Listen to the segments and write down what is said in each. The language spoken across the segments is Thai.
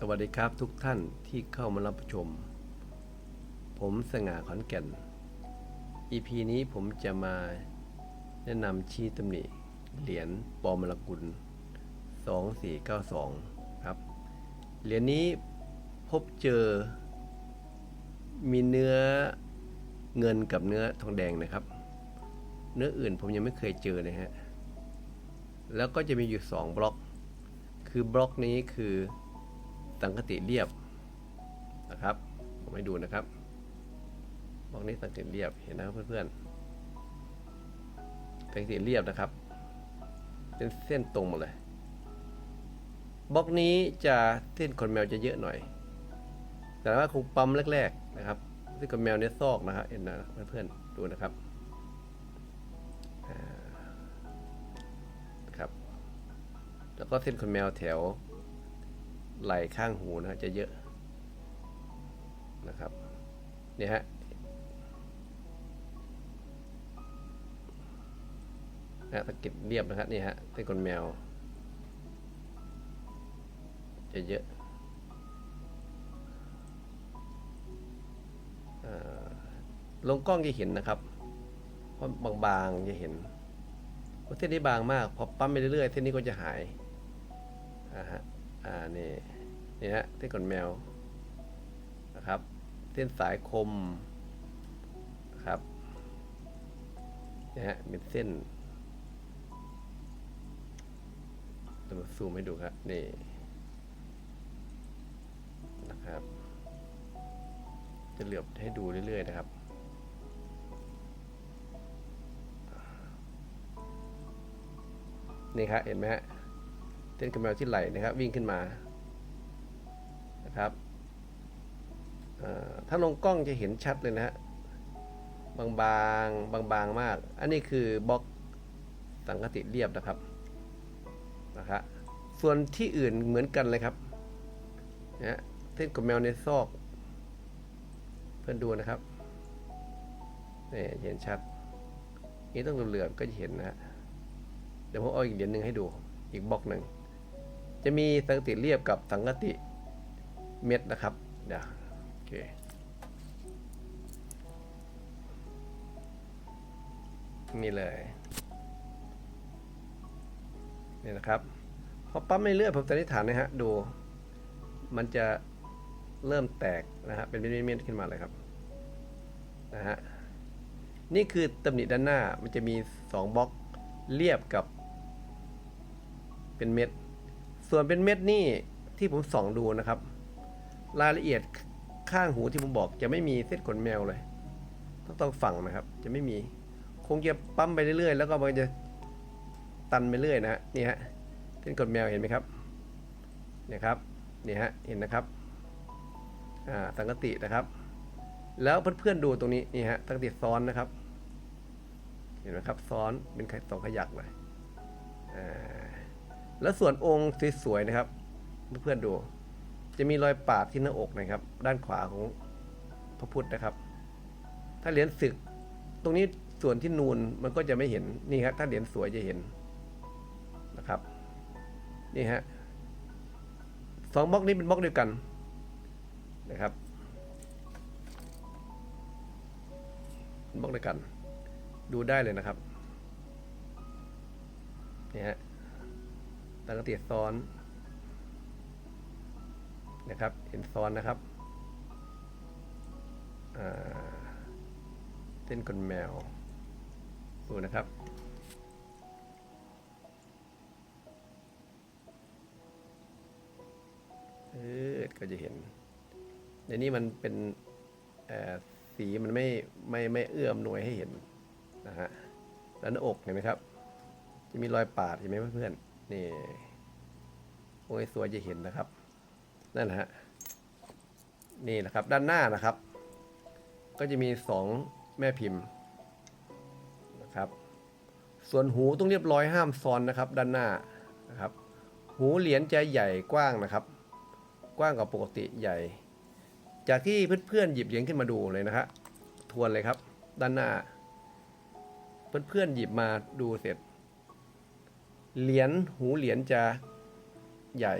สวัสดีครับทุกท่านที่เข้ามารับชม ผมสง่าขอนแก่น EP นี้ผมจะมาแนะนำชี้ตำหนิเหรียญปอมรกุล 2492 ครับ เหรียญนี้พบเจอ มีเนื้อเงินกับเนื้อทองแดงนะครับ เนื้ออื่นผมยังไม่เคยเจอนะฮะ แล้วก็จะมีอยู่ 2 บล็อก คือบล็อกนี้คือ สังคติเรียบนะครับผมให้ดูนะครับบล็อกนี้สังคติเรียบเห็นนะครับเพื่อนๆสังคติเรียบนะครับ เป็นเส้นตรงหมดเลยบล็อกนี้จะเส้นขนแมวจะเยอะหน่อย แต่ว่าคงปั๊มแรก ๆ นะครับเส้นขนแมวเนี่ยซอกนะครับเห็นนะเพื่อนๆดูนะครับครับ แล้วก็เส้นขนแมวแถว ไหล่ข้างหูนะจะเยอะนะครับเนี่ยฮะนะตะกิดเรียบนะครับนี่ฮะเส้นขนแมว จะเยอะอลงกล้องจะเห็นนะครับเพราะบางๆจะเห็นเพราะเส้นนี้บางมาก พอปั๊มไปเรื่อยๆเส้นนี้ก็จะหาย อ่านี่นี่ฮะเส้นขนแมวนะครับ เส้นสายคมนะครับนี่ฮะเป็นเส้นจะมาซูมให้ดูครับนี่นะครับ จะเหลือบให้ดูเรื่อยๆนะครับนี่ครับเห็นไหมฮะ เส้นกระแมวที่ไหลนะครับ วิ่งขึ้นมานะครับถ้าลงกล้องจะเห็นชัดเลยนะฮะบางๆบางๆมาก อันนี้คือบล็อกสังคติเรียบนะครับนะครับส่วนที่อื่นเหมือนกันเลยครับนะเส้นกระแมวในซอก เพื่อนดูนะครับนี่เห็นชัด นี่ต้องเหลือบก็จะเห็นนะฮะเดี๋ยวผมเอาอีกเหรียญหนึ่งให้ดู อีกบล็อกหนึ่ง จะมีสังกติเรียบกับสังกติเม็ดนะครับเดี๋ยวโอเคนี่เลยนี่นะครับพอปั๊มไม่เลือยผมสันนิษฐานนะฮะดู มันจะเริ่มแตกนะฮะเป็นเม็ดๆขึ้นมาเลยครับนะฮะนี่คือตำหนิด้านหน้ามันจะมี 2บล็อกเรียบกับ เป็นเม็ด ส่วนเป็นเม็ดนี่ที่ผมส่องดูนะครับ รายละเอียดข้างหูที่ผมบอกจะไม่มีเส้นขนแมวเลย ต้องต้องฝั่งนะครับ จะไม่มี คงจะปั๊มไปเรื่อยๆ แล้วก็มันจะตันไปเรื่อยนะฮะนี่ฮะเส้นขนแมวเห็นไหมครับเนี่ยครับนี่ฮะเห็นนะครับอ่าสังกตินะครับ แล้วเพื่อนๆดูตรงนี้นี่ฮะสังกติซ้อนนะครับ เห็นไหมครับซ้อนเป็นสองขยักเลยอ่า แล้วส่วนองค์สวยๆนะครับ เพื่อนๆดู จะมีรอยปาดที่หน้าอกนะครับ ด้านขวาของพระพุทธนะครับ ถ้าเหรียญศึก ตรงนี้ส่วนที่นูนมันก็จะไม่เห็นนี่ครับถ้าเหรียญสวยจะเห็นนะครับ นี่ฮะสองบล็อกนี้เป็นบล็อกเดียวกันนะครับบล็อกเดียวกัน ดูได้เลยนะครับนี่ฮะ ตั้งแต่ซ้อนนะครับ เห็นซ้อนนะครับเส้นกลแมวดูนะครับเออก็จะเห็นในนี้มันเป็นสีมันไม่ไม่ไม่เอื้อมหน่วยให้เห็นนะฮะแล้วหน้าอกเห็นไหมครับ จะมีรอยปาดเห็นไหมเพื่อนๆ นี่โอ้ยสวยจะเห็นนะครับ นั่นฮะ นี่นะครับ ด้านหน้านะครับ ก็จะมีสองแม่พิมพ์นะครับ ส่วนหูต้องเรียบร้อยห้ามซ้อนนะครับ ด้านหน้านะครับ หูเหรียญจะใหญ่กว้างนะครับ กว้างกว่าปกติใหญ่ จากที่เพื่อนๆหยิบเหรียญขึ้นมาดูเลยนะครับทวนเลยครับ ด้านหน้า เพื่อนๆหยิบมาดูเสร็จ เหรียญหูเหรียญจะใหญ่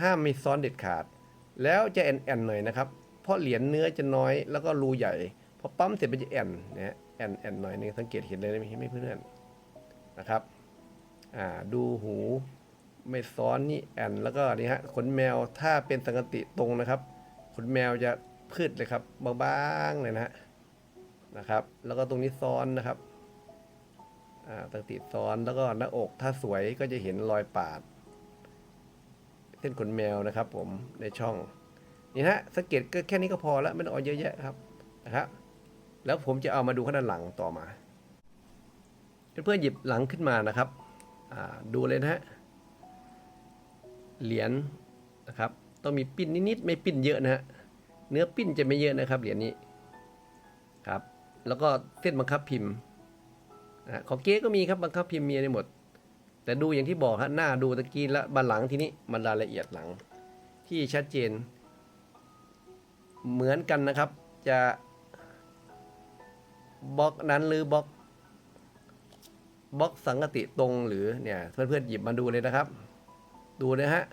ห้ามมีซ้อนเด็ดขาด แล้วจะแอนแอนหน่อยนะครับ เพราะเหรียญเนื้อจะน้อยแล้วก็รูใหญ่พอปั๊มเสร็จมันจะแอนนะฮะแอนแอนหน่อยนึงสังเกตเห็นเลยไหมไม่เพื่อนนะครับอ่าดูหูไม่ซ้อนนี่แอนแล้วก็นี่ฮะขนแมวถ้าเป็นสังกติตรงนะครับ ขนแมวจะพืดเลยครับบางๆเลยนะฮะนะครับ แล้วก็ตรงนี้ซ้อนนะครับ อ่าสังติซ้อนแล้วก็หน้าอกถ้าสวยก็จะเห็นรอยปาด เส้นขนแมวนะครับผมในช่องนี่นะฮะสเกตก็แค่นี้ก็พอแล้วไม่ต้องเอาเยอะแยะครับนะครับแล้วผมจะเอามาดูข้างด้านหลังต่อมา เพื่อนๆหยิบหลังขึ้นมานะครับดูเลยนะฮะเหรียญนะครับ ต้องมีปิ้นนิดๆไม่ปิ้นเยอะนะฮะเนื้อปิ้นจะไม่เยอะนะครับเหรียญนี้ครับ แล้วก็เส้นบังคับพิมพ์ นะของเก๊ก็มีครับบังคับพิมพ์เมีในหมด แต่ดูอย่างที่บอกฮะหน้าดูตะกี้แล้วบันหลังทีนี้มันรายละเอียดหลัง ที่ชัดเจน เหมือนกันนะครับ จะบล็อกนั้นหรือบล็อกบล็อกสังกติตรงหรือเนี่ยเพื่อนๆหยิบมาดูเลยนะครับ ดูนะฮะ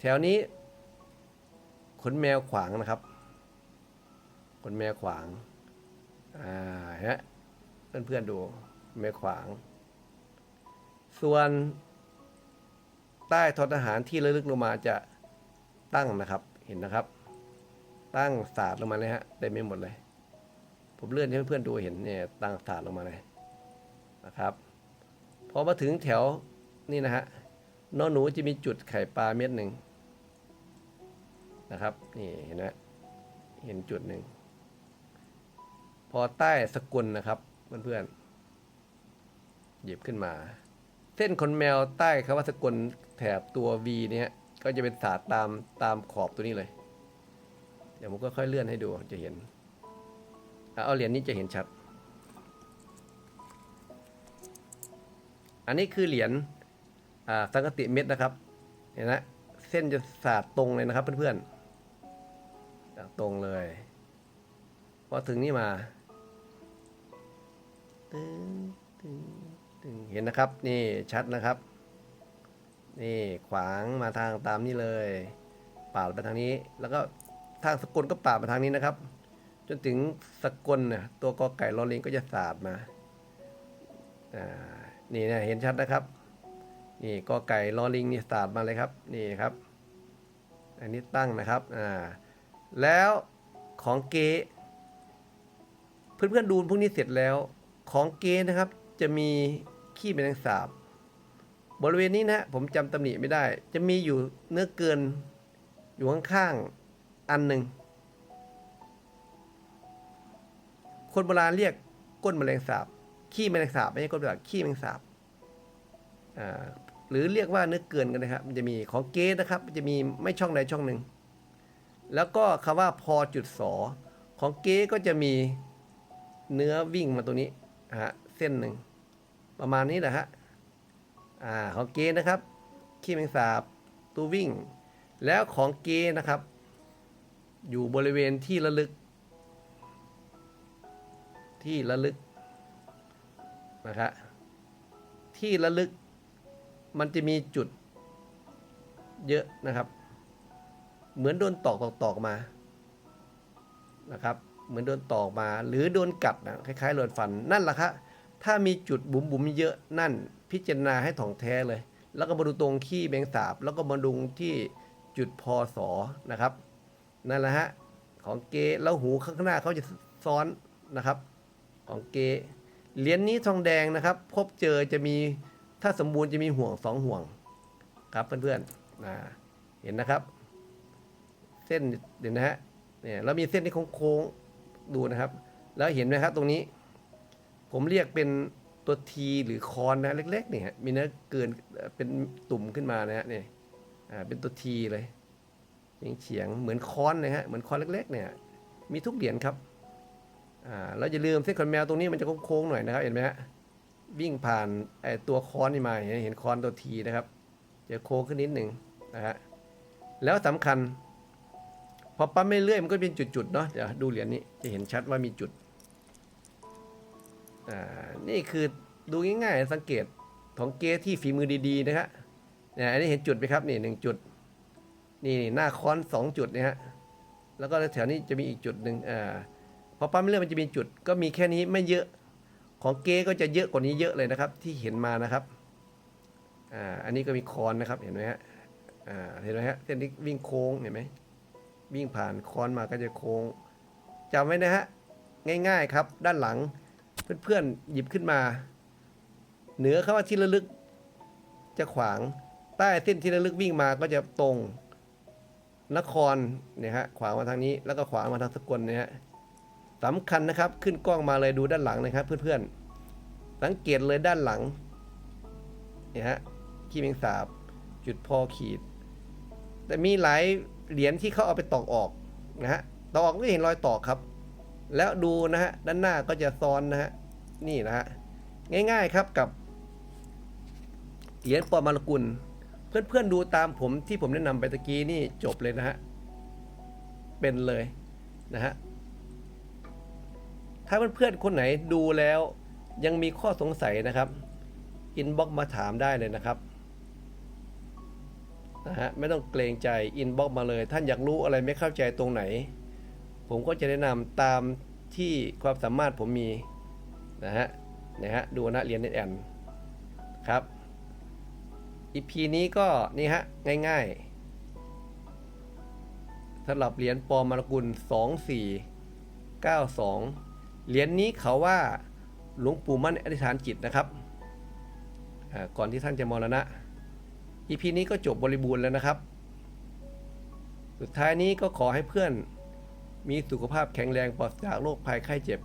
แถวนี้ขนแมวขวางนะครับ ขนแมวขวาง อ่าฮะ เพื่อนๆดูแมวขวาง ส่วนใต้ทอทหารที่ระลึกลงมาจะตั้งนะครับ เห็นนะครับ ตั้งศาสตร์ลงมาเลยฮะเต็มไปหมดเลย ผมเลื่อนให้เพื่อนๆดูเห็นเนี่ยตั้งศาสตร์ลงมาเลยนะครับพอมาถึงแถวนี่นะฮะนอหนูจะมีจุดไข่ปลาเม็ดหนึ่งนะครับ นี่เห็นไหมเห็นจุดหนึ่งพอใต้สกุลนะครับ เพื่อนๆ หยิบขึ้นมา เส้นขนแมวใต้คำว่าสกุลแถบตัว V เนี่ยก็จะเป็นศาสตร์ตามตามขอบตัวนี้เลย เดี๋ยวผมก็ค่อยเลื่อนให้ดูจะเห็น เอาเหรียญนี้จะเห็นชัด อันนี้คือเหรียญอ่าสังกติเม็ดนะครับ เห็นนะเส้นจะสาดตรงเลยนะครับเพื่อนๆสาดตรงเลย พอถึงนี่มา ตึงตึงตึงเห็นนะครับ นี่ชัดนะครับ นี่ขวางมาทางตามนี้เลย ปาดไปทางนี้ แล้วก็ทางสกลก็ปาดมาทางนี้นะครับ จนถึงสกลเนี่ยตัวกอไก่ลอลิงก็จะสาดมาอ่านี่นะเห็นชัดนะครับ นี่กอไก่ลอลิงนี่สาร์ทมาเลยครับ นี่ครับ อันนี้ตั้งนะครับอ่าแล้วของเกเพื่อนๆดูพวกนี้เสร็จแล้ว ของเกนะครับ จะมีขี้แมลงสาบบริเวณนี้นะผมจำตำหนิไม่ได้ จะมีอยู่เนื้อเกินอยู่ข้างๆอันหนึ่งคนโบราณเรียกก้นแมลงสาบ ขี้แมลงสาบไม่ใช่ก้นแบบขี้แมลงสาบหรือเรียกว่าเนื้อเกินกันนะครับ มันจะมีของเกสนะครับ มันจะมีไม่ช่องใดช่องหนึ่ง แล้วก็คำว่าพอจุดสอของเกสก็จะมีเนื้อวิ่งมาตรงนี้ ฮะเส้นหนึ่ง ประมาณนี้แหละฮะอ่าของเกนะครับขี้แมงสาบตัววิ่ง แล้วของเกนะครับ อยู่บริเวณที่ระลึก ที่ระลึกนะครับที่ระลึกมันจะมีจุดเยอะนะครับ เหมือนโดนตอกตอกตอกมานะครับ เหมือนโดนตอกมา หรือโดนกัดนะคล้ายๆโดนฟันนั่นแหละครับถ้ามีจุดบุ๋มบุ๋มๆเยอะนั่น พิจารณาให้ถ่องแท้เลย แล้วก็มาดูตรงขี้แมงสาบ แล้วก็มาดูที่จุดพอสอนะครับ นั่นแหละฮะของเกแล้วหูข้างหน้าเขาจะซ้อนนะครับ ของเกเหรียญนี้ทองแดงนะครับ พบเจอจะมีถ้าสมบูรณ์จะมีห่วงสองห่วงครับเพื่อนๆนะเห็นนะครับ เส้นเดี๋ยวนะฮะเนี่ยแล้วมีเส้นที่โค้งๆ ดูนะครับ แล้วเห็นไหมครับตรงนี้ ผมเรียกเป็นตัวทีหรือคอนนะเล็กๆเนี่ยมีเนื้อเกินเป็นตุ่มขึ้นมานะฮะเนี่ยอ่าเป็นตัวทีเลยเฉียงเหมือนคอนนะฮะเหมือนคอนเล็กๆ เนี่ย มีทุกเหรียญครับอ่าแล้วอย่าลืมเส้นขนแมวตรงนี้มันจะโค้งๆหน่อยนะครับเห็นไหมฮะวิ่งผ่านไอตัวคอนนี่มาเห็นเห็นคอนตัวทีนะครับจะโค้งขึ้นนิดหนึ่งนะฮะแล้วสำคัญ พอปั๊มไม่เรื่อยมันก็เป็นจุดๆเนาะเดี๋ยวดูเหรียญนี้จะเห็นชัดว่ามีจุดอ่านี่คือดูง่ายๆสังเกตของเกสที่ฝีมือดีๆนะครับเนี่ยอันนี้เห็นจุดไหมครับนี่หนึ่งจุด นี่หน้าค้อนสองจุดเนี่ยฮะแล้วก็แถวนี้จะมีอีกจุดหนึ่งอ่าพอปั๊มเลื่อดมันจะมีจุด ก็มีแค่นี้ไม่เยอะของเก๊ก็จะเยอะกว่านี้เยอะเลยนะครับ ที่เห็นมานะครับอ่าอันนี้ก็มีคอนนะครับเห็นไหมฮะอ่าเห็นไหมฮะเส้นนี้วิ่งโค้งเห็นไหม วิ่งผ่านคอนมาก็จะโค้งจำไว้นะฮะ ง่ายๆครับ ด้านหลังเพื่อนๆหยิบขึ้นมา เหนือเข้ามาที่ระลึก จะขวางใต้เส้นที่ระลึกวิ่งมาก็จะตรง นครเนี่ยฮะขวางมาทางนี้แล้วก็ขวางมาทางสกลเนี่ยฮะสำคัญนะครับขึ้นกล้องมาเลยดูด้านหลังนะครับ เพื่อนๆสังเกตเลยด้านหลังเนี่ยฮะขีดเมงสาบจุดพอขีด แต่มีหลาย เหรียญที่เขาเอาไปตอกออกนะฮะตอกออกก็เห็นรอยตอกครับ แล้วดูนะฮะด้านหน้าก็จะซ้อนนะฮะนี่นะฮะง่ายๆครับกับเหรียญปอมารกุล เพื่อนๆดูตามผมที่ผมแนะนำไปตะกี้นี่จบเลยนะฮะเป็นเลยนะฮะถ้าเพื่อนๆคนไหนดูแล้วยังมีข้อสงสัยนะครับอินบ็อกมาถามได้เลยนะครับ นะฮะไม่ต้องเกรงใจอินบ็อกมาเลย ท่านอยากรู้อะไรไม่เข้าใจตรงไหน ผมก็จะแนะนำตามที่ความสามารถผมมีนะฮะนะฮะดูนะเรียนเน็ตแอนครับอีพีนี้ก็นี่ฮะง่ายๆสำหรับเหรียญปอมารกุล 2492 เหรียญนี้เขาว่าหลวงปู่มั่นอธิษฐานจิตนะครับ ก่อนที่ท่านจะมรณะ อีพีนี้ก็จบบริบูรณ์แล้วนะครับ สุดท้ายนี้ก็ขอให้เพื่อนมีสุขภาพแข็งแรงปลอดจากโรคภัยไข้เจ็บ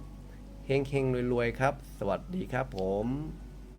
เฮงๆรวยๆครับ สวัสดีครับผม